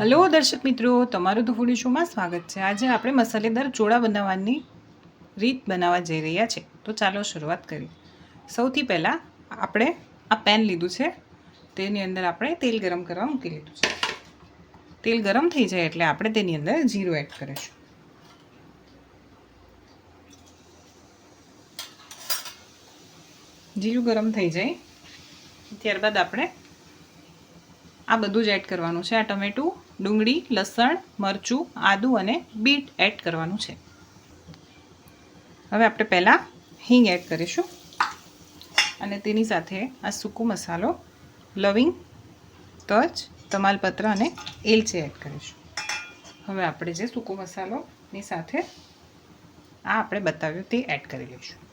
Hello દર્શક મિત્રો. તમારું તો ફૂડી શોમાં સ્વાગત છે. આજે આપણે મસાલેદાર ચોળા બનાવવાની રીત બનાવવા જઈ રહ્યા છે. તો ચાલો શરૂઆત કરીએ. સૌથી પહેલાં આપણે આ પેન લીધું છે. તેની અંદર આપણે તેલ ગરમ કરવા મૂકી લીધું છે. તેલ ગરમ થઈ જાય એટલે આપણે તેની અંદર જીરું એડ કરીશું. જીરું ગરમ થઈ જાય. ત્યારબાદ આપણે આ બધું જ એડ કરવાનું છે. આ ટમેટું, ડુંગળી, લસણ, મરચું, આદું અને બીટ એડ કરવાનું છે. હવે આપણે પહેલાં હિંગ એડ કરીશું. અને તેની સાથે આ સૂકો મસાલો, લવિંગ, તજ, તમાલપત્ર અને એલચી એડ કરીશું. હવે આપણે જે સૂકો મસાલોની સાથે આ આપણે બતાવ્યું તે એડ કરી લઈશું.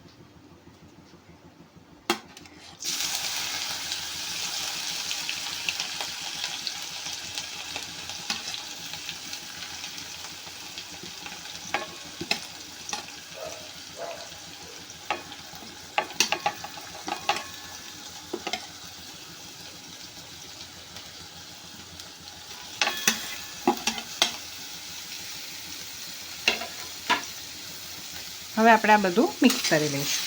હવે આપણે આ બધું મિક્સ કરી લઈશું.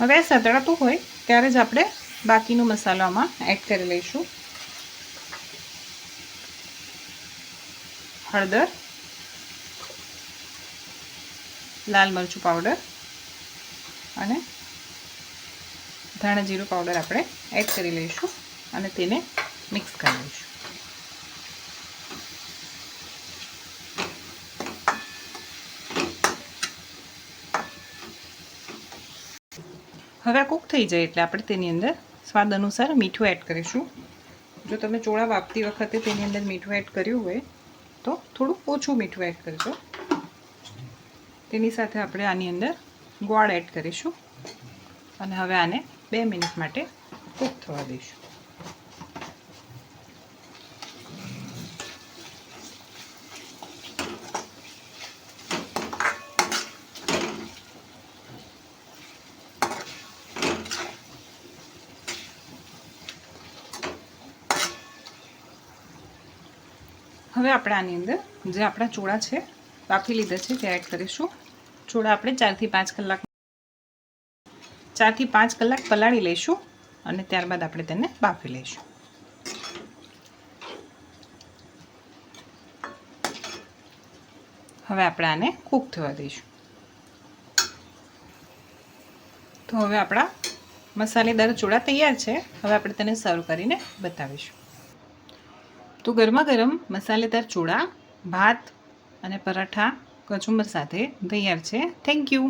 હવે આ સતળાતું હોય ત્યારે જ આપણે બાકીનો મસાલો આમાં એડ કરી લઈશું. હળદર, લાલ મરચું પાવડર અને ધાણા જીરું પાવડર આપણે એડ કરી લઈશું અને તેને મિક્સ કરી લઈશું. હવે કૂક થઈ જાય એટલે આપણે તેની અંદર સ્વાદ અનુસાર મીઠું એડ કરીશું. જો તમે ચોળા વાપતી વખતે તેની અંદર મીઠું એડ કર્યું હોય, તો થોડું ઓછું મીઠું એડ કરજો. તેની સાથે આપણે આની અંદર ગોળ એડ કરીશું. અને હવે આને બે મિનિટ માટે કૂક થવા દઈશું. હવે આપણે આની અંદર જે આપણા ચોળા છે, બાફી લીધા છે તે એડ કરીશું. ચોળા આપણે ચારથી પાંચ કલાક ચારથી પાંચ કલાક પલાળી લઈશું અને ત્યારબાદ આપણે તેને બાફી લઈશું. હવે આપણે આને કૂક થવા દઈશું. તો હવે આપણા મસાલેદાર ચોળા તૈયાર છે. હવે આપણે તેને સર્વ કરીને બતાવીશું. તો ગરમા ગરમ મસાલેદાર ચોળા ભાત અને પરાઠા કચુંબર સાથે તૈયાર છે. Thank you